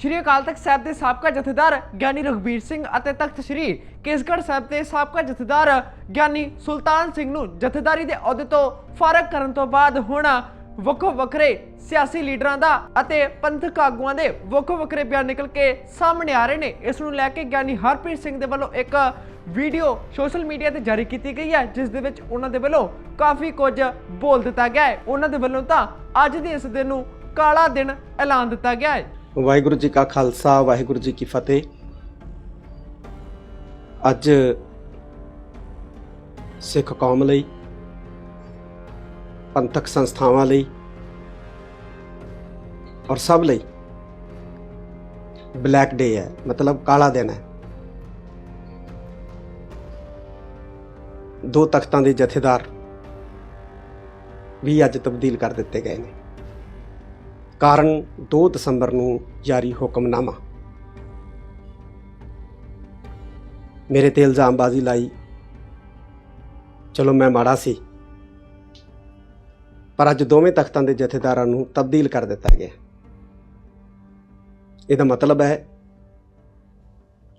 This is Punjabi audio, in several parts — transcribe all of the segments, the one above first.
ਸ਼੍ਰੀ ਅਕਾਲ ਤਖਤ ਸਾਹਿਬ ਦੇ ਸਾਬਕਾ ਜਥੇਦਾਰ ਗਿਆਨੀ ਰਘਬੀਰ ਸਿੰਘ ਅਤੇ ਤਖਤ ਸ਼੍ਰੀ ਕੇਸਗੜ੍ਹ ਸਾਹਿਬ ਦੇ ਸਾਬਕਾ ਜਥੇਦਾਰ ਗਿਆਨੀ ਸੁਲਤਾਨ ਸਿੰਘ ਨੂੰ ਜਥੇਦਾਰੀ ਦੇ ਅਹੁਦੇ ਤੋਂ ਫਾਰਗ ਕਰਨ ਤੋਂ ਬਾਅਦ ਹੁਣ ਵੱਖੋ ਵੱਖਰੇ ਸਿਆਸੀ ਲੀਡਰਾਂ ਦਾ ਅਤੇ ਪੰਥਕ ਆਗੂਆਂ ਦੇ ਵੱਖੋ ਵੱਖਰੇ ਬਿਆਨ ਨਿਕਲ ਕੇ ਸਾਹਮਣੇ ਆ ਰਹੇ ਨੇ। ਇਸ ਨੂੰ ਲੈ ਕੇ ਗਿਆਨੀ ਹਰਪ੍ਰੀਤ ਸਿੰਘ ਦੇ ਵੱਲੋਂ ਇੱਕ ਵੀਡੀਓ ਸੋਸ਼ਲ ਮੀਡੀਆ ਤੇ ਜਾਰੀ ਕੀਤੀ ਗਈ ਹੈ, ਜਿਸ ਦੇ ਵਿੱਚ ਉਹਨਾਂ ਦੇ ਵੱਲੋਂ ਕਾਫੀ ਕੁਝ ਬੋਲ ਦਿੱਤਾ ਗਿਆ ਹੈ। ਉਹਨਾਂ ਦੇ ਵੱਲੋਂ ਤਾਂ ਅੱਜ ਦੇ ਇਸ ਦਿਨ ਨੂੰ ਕਾਲਾ ਦਿਨ ਐਲਾਨ ਦਿੱਤਾ ਗਿਆ ਹੈ। ਵਾਹਿਗੁਰੂ ਜੀ ਕਾ ਖਾਲਸਾ, ਵਾਹਿਗੁਰੂ ਜੀ ਕੀ ਫਤਿਹ। ਅੱਜ ਸਿੱਖ ਕੌਮ ਲਈ, ਪੰਥਕ ਸੰਸਥਾਵਾਂ ਲਈ ਔਰ ਸਭ ਲਈ ਬਲੈਕ ਡੇ ਹੈ, ਮਤਲਬ ਕਾਲਾ ਦਿਨ ਹੈ। ਦੋ ਤਖਤਾਂ ਦੇ ਜਥੇਦਾਰ ਵੀ ਅੱਜ ਤਬਦੀਲ ਕਰ ਦਿੱਤੇ ਗਏ ਨੇ। ਕਾਰਨ 2 ਦਸੰਬਰ ਨੂੰ ਜਾਰੀ ਹੁਕਮਨਾਮਾ। ਮੇਰੇ ਤੇ ਇਲਜ਼ਾਮਬਾਜ਼ੀ ਲਾਈ। ਚਲੋ ਮੈਂ ਮਾੜਾ ਸੀ। ਪਰ ਅੱਜ ਦੋਵੇਂ ਤਖਤਾਂ ਦੇ ਜਥੇਦਾਰਾਂ ਨੂੰ ਤਬਦੀਲ ਕਰ ਦਿੱਤਾ ਗਿਆ। ਇਹਦਾ ਮਤਲਬ ਹੈ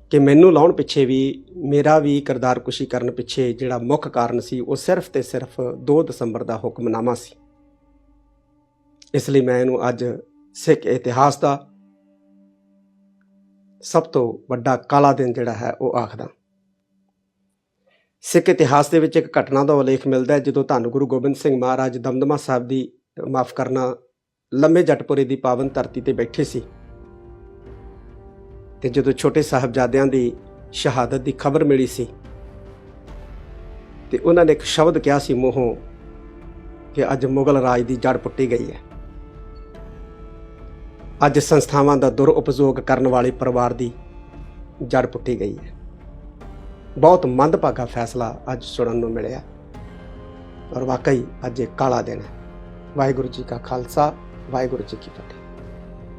ਕਿ ਮੈਨੂੰ ਲਾਉਣ ਪਿੱਛੇ ਵੀ, ਮੇਰਾ ਵੀ ਕਿਰਦਾਰਕੁਸ਼ੀ ਕਰਨ ਪਿੱਛੇ ਜਿਹੜਾ ਮੁੱਖ ਕਾਰਨ ਸੀ, ਉਹ ਸਿਰਫ ਤੇ ਸਿਰਫ 2 ਦਸੰਬਰ ਦਾ ਹੁਕਮਨਾਮਾ ਸੀ। ਇਸ ਲਈ ਮੈਂ ਇਹਨੂੰ ਅੱਜ ਸਿੱਖ ਇਤਿਹਾਸ ਦਾ ਸਭ ਤੋਂ ਵੱਡਾ ਕਾਲਾ ਦਿਨ ਜਿਹੜਾ ਹੈ ਉਹ ਆਖਦਾ ਸਿੱਖ ਇਤਿਹਾਸ ਦੇ ਵਿੱਚ ਇੱਕ ਘਟਨਾ ਦਾ ਉਲੇਖ ਮਿਲਦਾ ਹੈ, ਜਦੋਂ ਧੰਨ ਗੁਰੂ ਗੋਬਿੰਦ ਸਿੰਘ ਮਹਾਰਾਜ ਦਮਦਮਾ ਸਾਹਿਬ ਦੀ, ਮਾਫ ਕਰਨਾ, ਲੰਮੇ ਜਟਪੁਰੇ ਦੀ ਪਾਵਨ ਧਰਤੀ ਤੇ ਬੈਠੇ ਸੀ। ਤੇ ਜਦੋਂ ਛੋਟੇ ਸਾਹਿਬਜ਼ਾਦਿਆਂ ਦੀ ਸ਼ਹਾਦਤ ਦੀ ਖਬਰ ਮਿਲੀ ਸੀ, ਤੇ ਉਹਨਾਂ ਨੇ ਇੱਕ ਸ਼ਬਦ ਕਿਹਾ ਸੀ ਮੂੰਹੋਂ ਕਿ ਅੱਜ ਮੁਗਲ ਰਾਜ ਦੀ ਜੜ ਪੁੱਟੀ ਗਈ ਹੈ। ਅੱਜ ਸੰਸਥਾਵਾਂ ਦਾ ਦੁਰਉਪਯੋਗ ਕਰਨ ਵਾਲੇ ਪਰਿਵਾਰ ਦੀ ਜੜ ਪੁੱਟੀ ਗਈ ਹੈ। ਬਹੁਤ ਮੰਦਭਾਗਾ ਫੈਸਲਾ ਅੱਜ ਸੁਣਨ ਨੂੰ ਮਿਲਿਆ। ਔਰ ਵਾਕਈ ਅੱਜ ਇਹ ਕਾਲਾ ਦਿਨ ਹੈ। ਵਾਹਿਗੁਰੂ ਜੀ ਕਾ ਖਾਲਸਾ, ਵਾਹਿਗੁਰੂ ਜੀ ਕੀ ਫਤਿਹ।